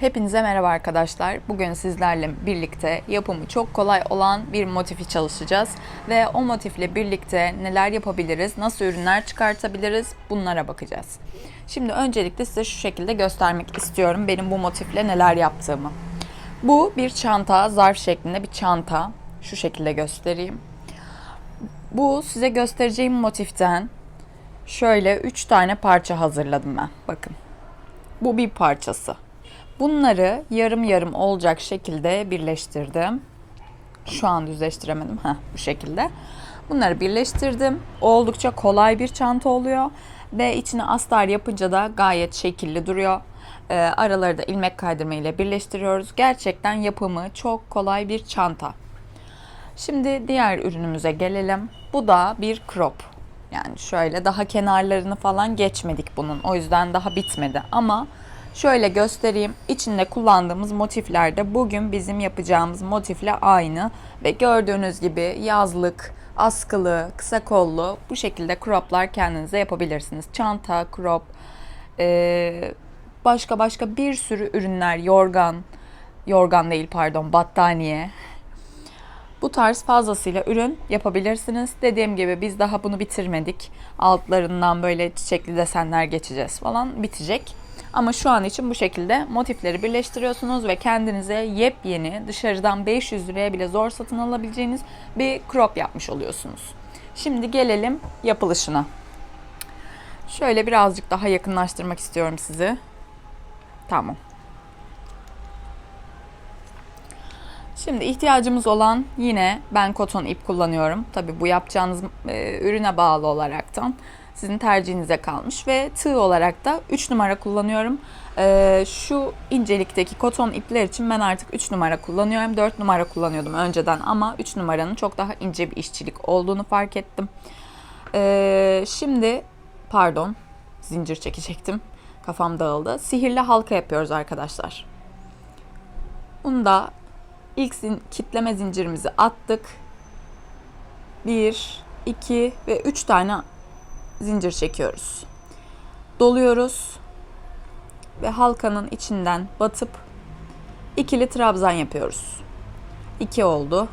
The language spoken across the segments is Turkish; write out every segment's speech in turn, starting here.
Hepinize merhaba arkadaşlar. Bugün sizlerle birlikte yapımı çok kolay olan bir motifi çalışacağız. Ve o motifle birlikte neler yapabiliriz, nasıl ürünler çıkartabiliriz bunlara bakacağız. Şimdi öncelikle size şu şekilde göstermek istiyorum benim bu motifle neler yaptığımı. Bu bir çanta, zarf şeklinde bir çanta. Şu şekilde göstereyim. Bu size göstereceğim motiften şöyle 3 tane parça hazırladım ben. Bakın. Bu bir parçası. Bunları yarım yarım olacak şekilde birleştirdim. Şu an düzleştiremedim. Heh, bu şekilde. Bunları birleştirdim. Oldukça kolay bir çanta oluyor. Ve içine astar yapınca da gayet şekilli duruyor. Ee, araları da ilmek kaydırma ile birleştiriyoruz. Gerçekten yapımı çok kolay bir çanta. Şimdi diğer ürünümüze gelelim. Bu da bir crop. Yani şöyle daha kenarlarını falan geçmedik bunun. O yüzden daha bitmedi. Ama şöyle göstereyim. İçinde kullandığımız motifler de bugün bizim yapacağımız motifle aynı. Ve gördüğünüz gibi yazlık, askılı, kısa kollu bu şekilde croplar kendinize yapabilirsiniz. Çanta, crop, ee, başka başka bir sürü ürünler, yorgan, yorgan değil pardon battaniye, bu tarz fazlasıyla ürün yapabilirsiniz. Dediğim gibi biz daha bunu bitirmedik. Altlarından böyle çiçekli desenler geçeceğiz falan bitecek. Ama şu an için bu şekilde motifleri birleştiriyorsunuz ve kendinize yepyeni dışarıdan 500 liraya bile zor satın alabileceğiniz bir crop yapmış oluyorsunuz. Şimdi gelelim yapılışına. Şöyle birazcık daha yakınlaştırmak istiyorum sizi. Tamam. Şimdi ihtiyacımız olan yine ben koton ip kullanıyorum. Tabi bu yapacağınız e, ürüne bağlı olaraktan sizin tercihinize kalmış ve tığ olarak da 3 numara kullanıyorum. E, şu incelikteki koton ipler için ben artık 3 numara kullanıyorum. 4 numara kullanıyordum önceden ama 3 numaranın çok daha ince bir işçilik olduğunu fark ettim. E, şimdi pardon zincir çekecektim. Kafam dağıldı. Sihirli halka yapıyoruz arkadaşlar. Bunu da İlk zin kitleme zincirimizi attık. 1, 2 ve 3 tane zincir çekiyoruz. Doluyoruz ve halkanın içinden batıp ikili trabzan yapıyoruz. 2 oldu.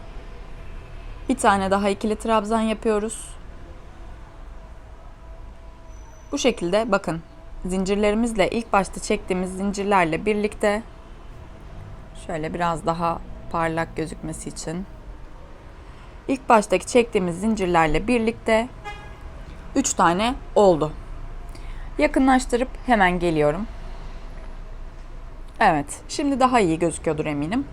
Bir tane daha ikili trabzan yapıyoruz. Bu şekilde bakın zincirlerimizle ilk başta çektiğimiz zincirlerle birlikte şöyle biraz daha parlak gözükmesi için. İlk baştaki çektiğimiz zincirlerle birlikte 3 tane oldu. Yakınlaştırıp hemen geliyorum. Evet, şimdi daha iyi gözüküyordur eminim.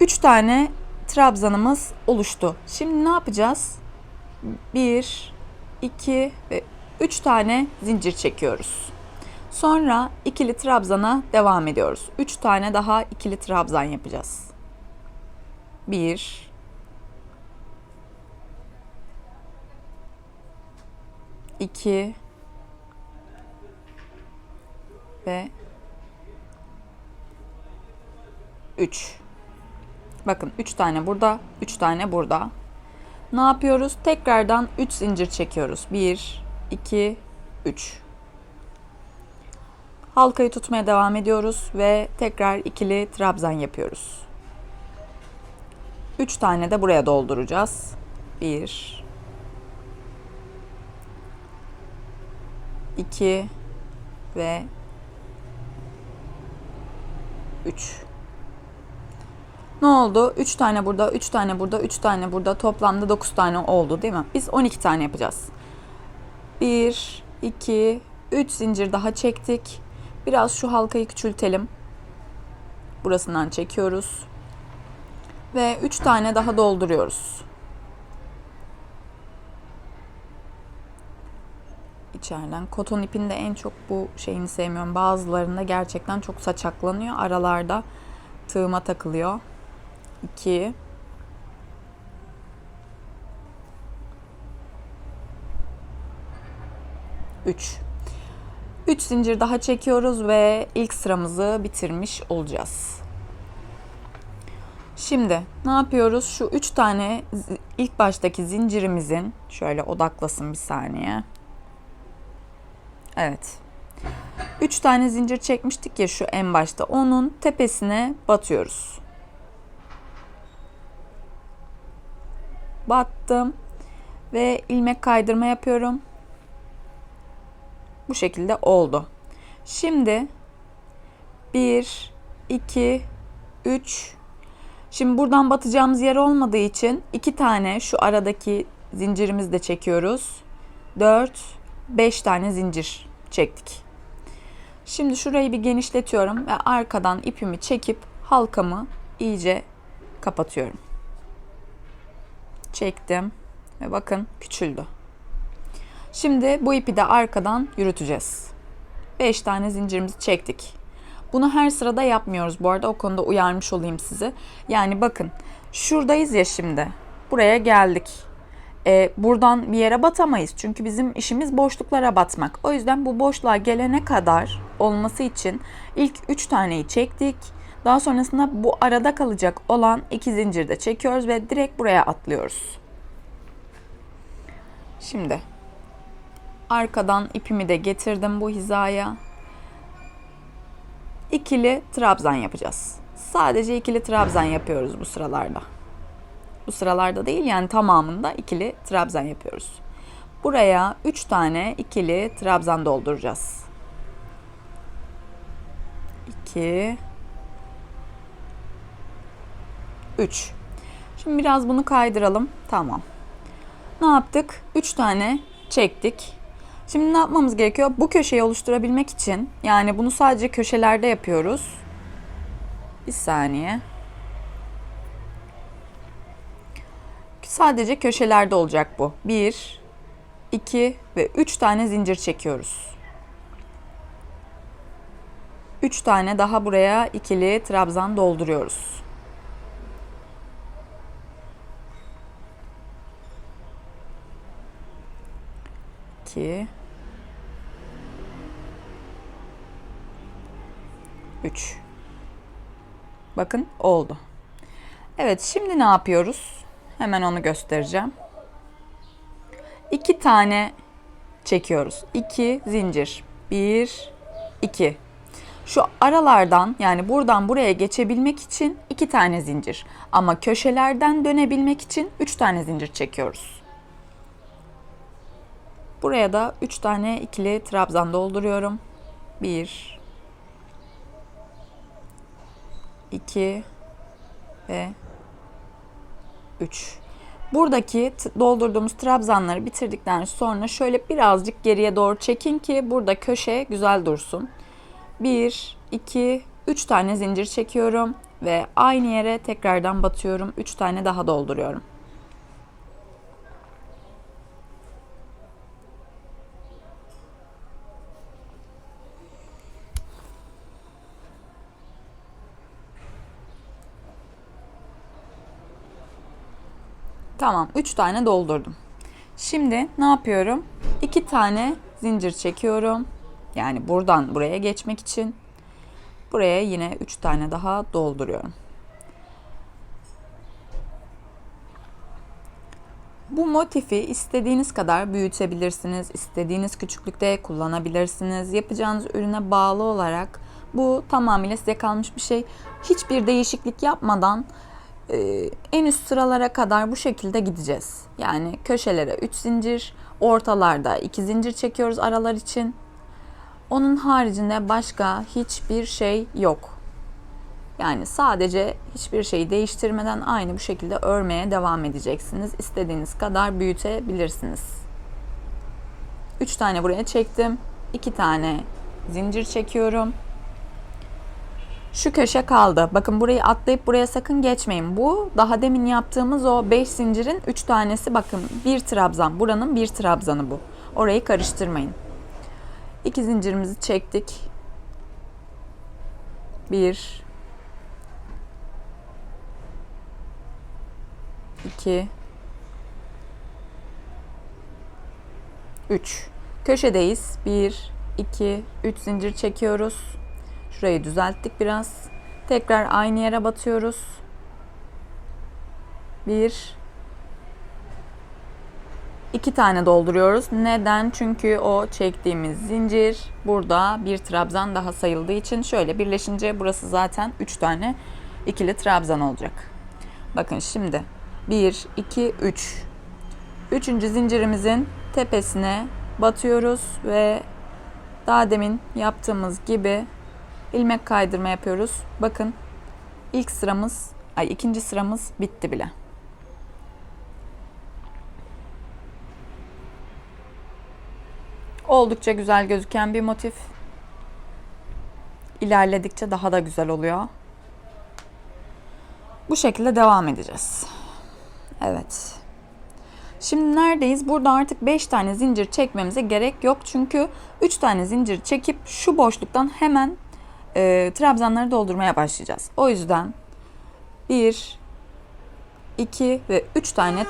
3 tane trabzanımız oluştu. Şimdi ne yapacağız? 1 2 ve 3 tane zincir çekiyoruz. Sonra ikili trabzana devam ediyoruz. 3 tane daha ikili trabzan yapacağız. 1 2 ve 3. Bakın 3 tane burada, 3 tane burada. Ne yapıyoruz? Tekrardan 3 zincir çekiyoruz. 1 2 3 Halkayı tutmaya devam ediyoruz ve tekrar ikili trabzan yapıyoruz. 3 tane de buraya dolduracağız. 1 2 ve 3 ne oldu? 3 tane burada, 3 tane burada, 3 tane burada. Toplamda 9 tane oldu değil mi? Biz 12 tane yapacağız. 1, 2, 3 zincir daha çektik. Biraz şu halkayı küçültelim. Burasından çekiyoruz. Ve 3 tane daha dolduruyoruz. İçeriden. Koton ipinde en çok bu şeyini sevmiyorum. Bazılarında gerçekten çok saçaklanıyor. Aralarda tığıma takılıyor. 2 3 3 zincir daha çekiyoruz ve ilk sıramızı bitirmiş olacağız. Şimdi ne yapıyoruz? Şu 3 tane ilk baştaki zincirimizin şöyle odaklasın bir saniye. Evet. 3 tane zincir çekmiştik ya şu en başta. Onun tepesine batıyoruz. Battım ve ilmek kaydırma yapıyorum. Bu şekilde oldu. Şimdi 1 2 3 Şimdi buradan batacağımız yer olmadığı için iki tane şu aradaki zincirimizi de çekiyoruz. 4 5 tane zincir çektik. Şimdi şurayı bir genişletiyorum ve arkadan ipimi çekip halkamı iyice kapatıyorum. Çektim ve bakın küçüldü. Şimdi bu ipi de arkadan yürüteceğiz. 5 tane zincirimizi çektik. Bunu her sırada yapmıyoruz bu arada o konuda uyarmış olayım sizi. Yani bakın şuradayız ya şimdi. Buraya geldik. Ee, buradan bir yere batamayız. Çünkü bizim işimiz boşluklara batmak. O yüzden bu boşluğa gelene kadar olması için ilk 3 taneyi çektik. Daha sonrasında bu arada kalacak olan iki zincir de çekiyoruz ve direkt buraya atlıyoruz. Şimdi arkadan ipimi de getirdim bu hizaya. İkili trabzan yapacağız. Sadece ikili trabzan yapıyoruz bu sıralarda. Bu sıralarda değil yani tamamında ikili trabzan yapıyoruz. Buraya 3 tane ikili trabzan dolduracağız. 2 3 Şimdi biraz bunu kaydıralım. Tamam. Ne yaptık? 3 tane çektik. Şimdi ne yapmamız gerekiyor? Bu köşeyi oluşturabilmek için yani bunu sadece köşelerde yapıyoruz. Bir saniye. Sadece köşelerde olacak bu. 1, 2 ve 3 tane zincir çekiyoruz. 3 tane daha buraya ikili trabzan dolduruyoruz. İki. Üç. Bakın oldu. Evet şimdi ne yapıyoruz? Hemen onu göstereceğim. İki tane çekiyoruz. İki zincir. Bir, iki. Şu aralardan yani buradan buraya geçebilmek için iki tane zincir. Ama köşelerden dönebilmek için üç tane zincir çekiyoruz. Buraya da üç tane ikili trabzan dolduruyorum. Bir, iki ve 3. Buradaki doldurduğumuz trabzanları bitirdikten sonra şöyle birazcık geriye doğru çekin ki burada köşe güzel dursun. 1, 2, 3 tane zincir çekiyorum ve aynı yere tekrardan batıyorum. 3 tane daha dolduruyorum. Tamam 3 tane doldurdum. Şimdi ne yapıyorum? 2 tane zincir çekiyorum. Yani buradan buraya geçmek için. Buraya yine 3 tane daha dolduruyorum. Bu motifi istediğiniz kadar büyütebilirsiniz. istediğiniz küçüklükte kullanabilirsiniz. Yapacağınız ürüne bağlı olarak bu tamamıyla size kalmış bir şey. Hiçbir değişiklik yapmadan e, en üst sıralara kadar bu şekilde gideceğiz. Yani köşelere 3 zincir, ortalarda 2 zincir çekiyoruz aralar için. Onun haricinde başka hiçbir şey yok. Yani sadece hiçbir şeyi değiştirmeden aynı bu şekilde örmeye devam edeceksiniz. İstediğiniz kadar büyütebilirsiniz. 3 tane buraya çektim. 2 tane zincir çekiyorum. Şu köşe kaldı. Bakın burayı atlayıp buraya sakın geçmeyin. Bu daha demin yaptığımız o 5 zincirin 3 tanesi bakın bir trabzan. Buranın bir trabzanı bu. Orayı karıştırmayın. 2 zincirimizi çektik. 1 2 3 Köşedeyiz. 1 2 3 zincir çekiyoruz. Şurayı düzelttik biraz. Tekrar aynı yere batıyoruz. Bir, iki tane dolduruyoruz. Neden? Çünkü o çektiğimiz zincir burada bir trabzan daha sayıldığı için şöyle birleşince burası zaten üç tane ikili trabzan olacak. Bakın şimdi 1, 2, 3. Üçüncü zincirimizin tepesine batıyoruz ve daha demin yaptığımız gibi ilmek kaydırma yapıyoruz. Bakın ilk sıramız, ay ikinci sıramız bitti bile. Oldukça güzel gözüken bir motif. İlerledikçe daha da güzel oluyor. Bu şekilde devam edeceğiz. Evet. Şimdi neredeyiz? Burada artık 5 tane zincir çekmemize gerek yok. Çünkü 3 tane zincir çekip şu boşluktan hemen e, trabzanları doldurmaya başlayacağız. O yüzden 1, 2 ve 3 tane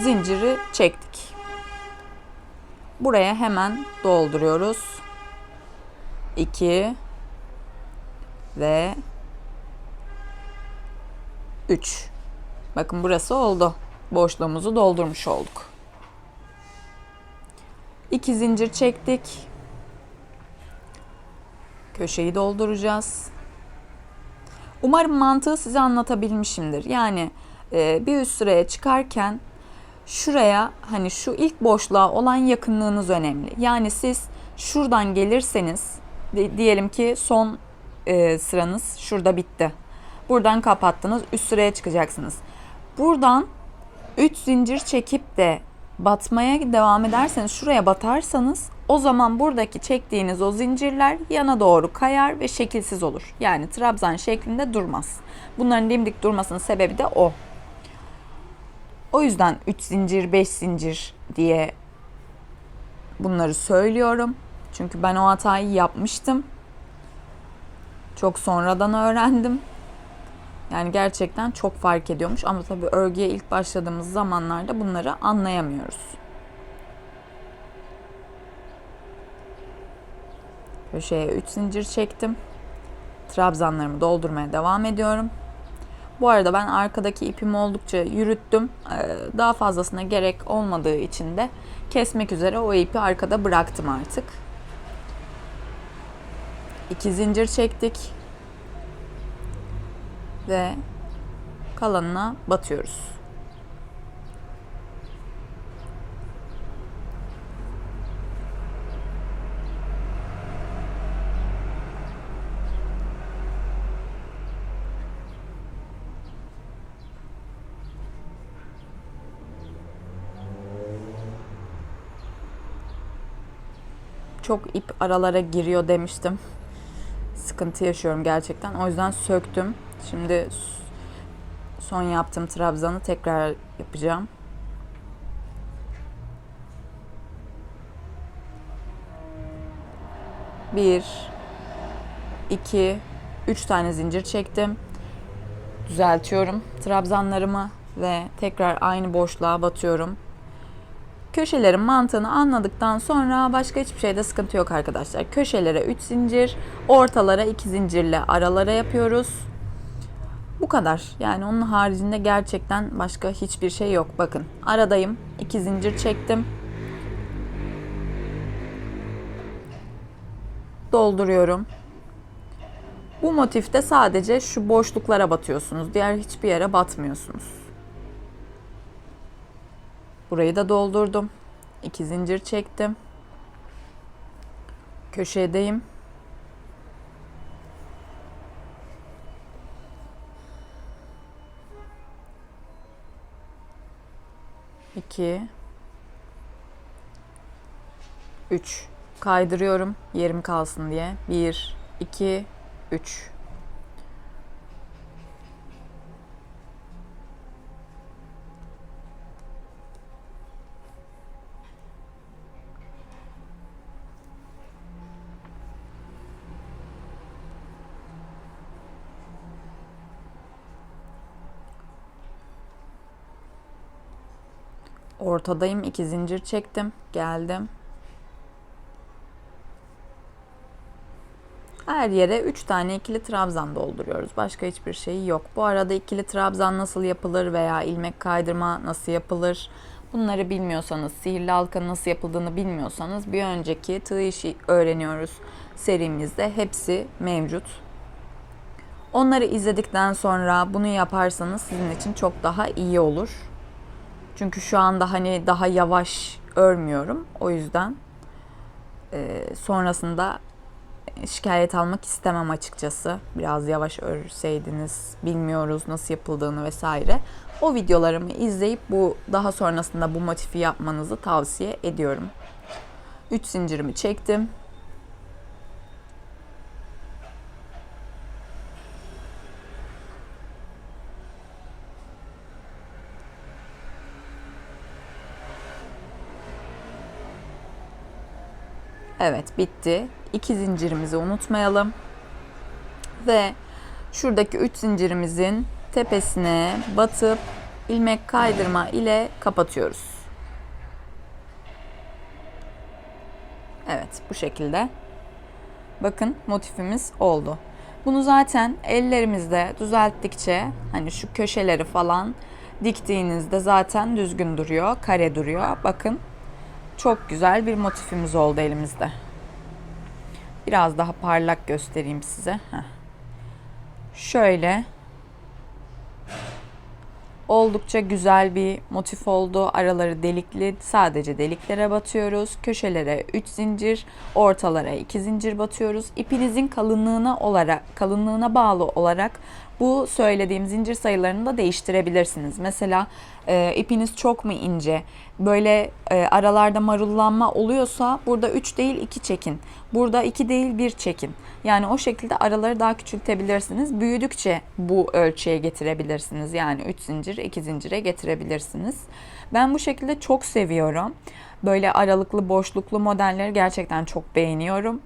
zinciri çektik. Buraya hemen dolduruyoruz. 2 ve 3. Bakın burası oldu. Boşluğumuzu doldurmuş olduk. 2 zincir çektik. Köşeyi dolduracağız. Umarım mantığı size anlatabilmişimdir. Yani e, bir üst sıraya çıkarken şuraya hani şu ilk boşluğa olan yakınlığınız önemli. Yani siz şuradan gelirseniz diyelim ki son e, sıranız şurada bitti. Buradan kapattınız üst sıraya çıkacaksınız. Buradan 3 zincir çekip de batmaya devam ederseniz şuraya batarsanız o zaman buradaki çektiğiniz o zincirler yana doğru kayar ve şekilsiz olur. Yani trabzan şeklinde durmaz. Bunların dimdik durmasının sebebi de o. O yüzden 3 zincir, 5 zincir diye bunları söylüyorum. Çünkü ben o hatayı yapmıştım. Çok sonradan öğrendim. Yani gerçekten çok fark ediyormuş ama tabii örgüye ilk başladığımız zamanlarda bunları anlayamıyoruz. Köşeye 3 zincir çektim. Trabzanlarımı doldurmaya devam ediyorum. Bu arada ben arkadaki ipimi oldukça yürüttüm. Ee, daha fazlasına gerek olmadığı için de kesmek üzere o ipi arkada bıraktım artık. İki zincir çektik. Ve kalanına batıyoruz. Çok ip aralara giriyor demiştim. Sıkıntı yaşıyorum gerçekten. O yüzden söktüm. Şimdi son yaptığım trabzanı tekrar yapacağım. Bir, iki, üç tane zincir çektim. Düzeltiyorum trabzanlarımı ve tekrar aynı boşluğa batıyorum. Köşelerin mantığını anladıktan sonra başka hiçbir şeyde sıkıntı yok arkadaşlar. Köşelere 3 zincir, ortalara 2 zincirle aralara yapıyoruz. Bu kadar. Yani onun haricinde gerçekten başka hiçbir şey yok. Bakın aradayım. 2 zincir çektim. Dolduruyorum. Bu motifte sadece şu boşluklara batıyorsunuz. Diğer hiçbir yere batmıyorsunuz. Burayı da doldurdum. İki zincir çektim. Köşedeyim. İki. Üç. Kaydırıyorum yerim kalsın diye. Bir, iki, üç. Ortadayım. iki zincir çektim. Geldim. Her yere 3 tane ikili trabzan dolduruyoruz. Başka hiçbir şey yok. Bu arada ikili trabzan nasıl yapılır veya ilmek kaydırma nasıl yapılır? Bunları bilmiyorsanız, sihirli halka nasıl yapıldığını bilmiyorsanız bir önceki tığ işi öğreniyoruz serimizde hepsi mevcut. Onları izledikten sonra bunu yaparsanız sizin için çok daha iyi olur. Çünkü şu anda hani daha yavaş örmüyorum. O yüzden e, sonrasında şikayet almak istemem açıkçası. Biraz yavaş örseydiniz, bilmiyoruz nasıl yapıldığını vesaire. O videolarımı izleyip bu daha sonrasında bu motifi yapmanızı tavsiye ediyorum. 3 zincirimi çektim. Evet bitti. İki zincirimizi unutmayalım. Ve şuradaki üç zincirimizin tepesine batıp ilmek kaydırma ile kapatıyoruz. Evet bu şekilde. Bakın motifimiz oldu. Bunu zaten ellerimizde düzelttikçe hani şu köşeleri falan diktiğinizde zaten düzgün duruyor, kare duruyor. Bakın çok güzel bir motifimiz oldu elimizde. Biraz daha parlak göstereyim size. Heh. Şöyle oldukça güzel bir motif oldu. Araları delikli. Sadece deliklere batıyoruz. Köşelere 3 zincir, ortalara 2 zincir batıyoruz. İpinizin kalınlığına olarak kalınlığına bağlı olarak bu söylediğim zincir sayılarını da değiştirebilirsiniz. Mesela e, ipiniz çok mu ince, böyle e, aralarda marullanma oluyorsa burada 3 değil 2 çekin. Burada 2 değil 1 çekin. Yani o şekilde araları daha küçültebilirsiniz. Büyüdükçe bu ölçüye getirebilirsiniz. Yani 3 zincir 2 zincire getirebilirsiniz. Ben bu şekilde çok seviyorum. Böyle aralıklı boşluklu modelleri gerçekten çok beğeniyorum.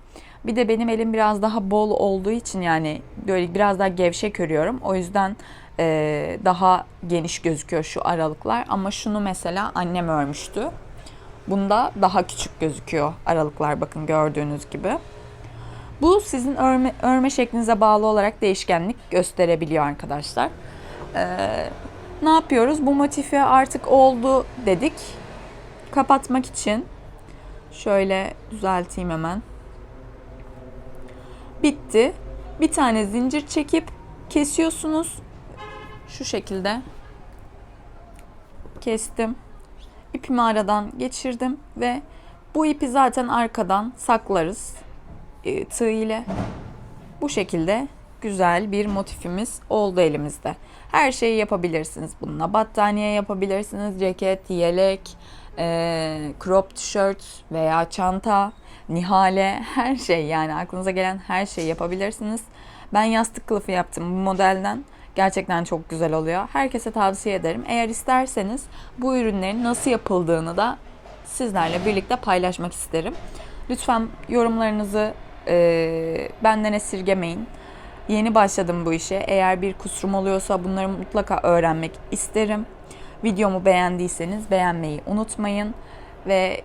Bir de benim elim biraz daha bol olduğu için yani böyle biraz daha gevşek örüyorum. O yüzden e, daha geniş gözüküyor şu aralıklar. Ama şunu mesela annem örmüştü. Bunda daha küçük gözüküyor aralıklar bakın gördüğünüz gibi. Bu sizin örme, örme şeklinize bağlı olarak değişkenlik gösterebiliyor arkadaşlar. Ee, ne yapıyoruz? Bu motifi artık oldu dedik. Kapatmak için şöyle düzelteyim hemen. Bitti. Bir tane zincir çekip kesiyorsunuz. Şu şekilde kestim. İpimi aradan geçirdim ve bu ipi zaten arkadan saklarız e, tığ ile. Bu şekilde güzel bir motifimiz oldu elimizde. Her şeyi yapabilirsiniz bununla. Battaniye yapabilirsiniz, ceket, yelek, e, crop tişört veya çanta, nihale her şey yani aklınıza gelen her şeyi yapabilirsiniz. Ben yastık kılıfı yaptım bu modelden. Gerçekten çok güzel oluyor. Herkese tavsiye ederim. Eğer isterseniz bu ürünlerin nasıl yapıldığını da sizlerle birlikte paylaşmak isterim. Lütfen yorumlarınızı e, benden esirgemeyin. Yeni başladım bu işe. Eğer bir kusurum oluyorsa bunları mutlaka öğrenmek isterim. Videomu beğendiyseniz beğenmeyi unutmayın ve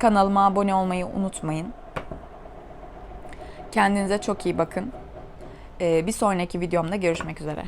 kanalıma abone olmayı unutmayın. Kendinize çok iyi bakın. Ee, bir sonraki videomda görüşmek üzere.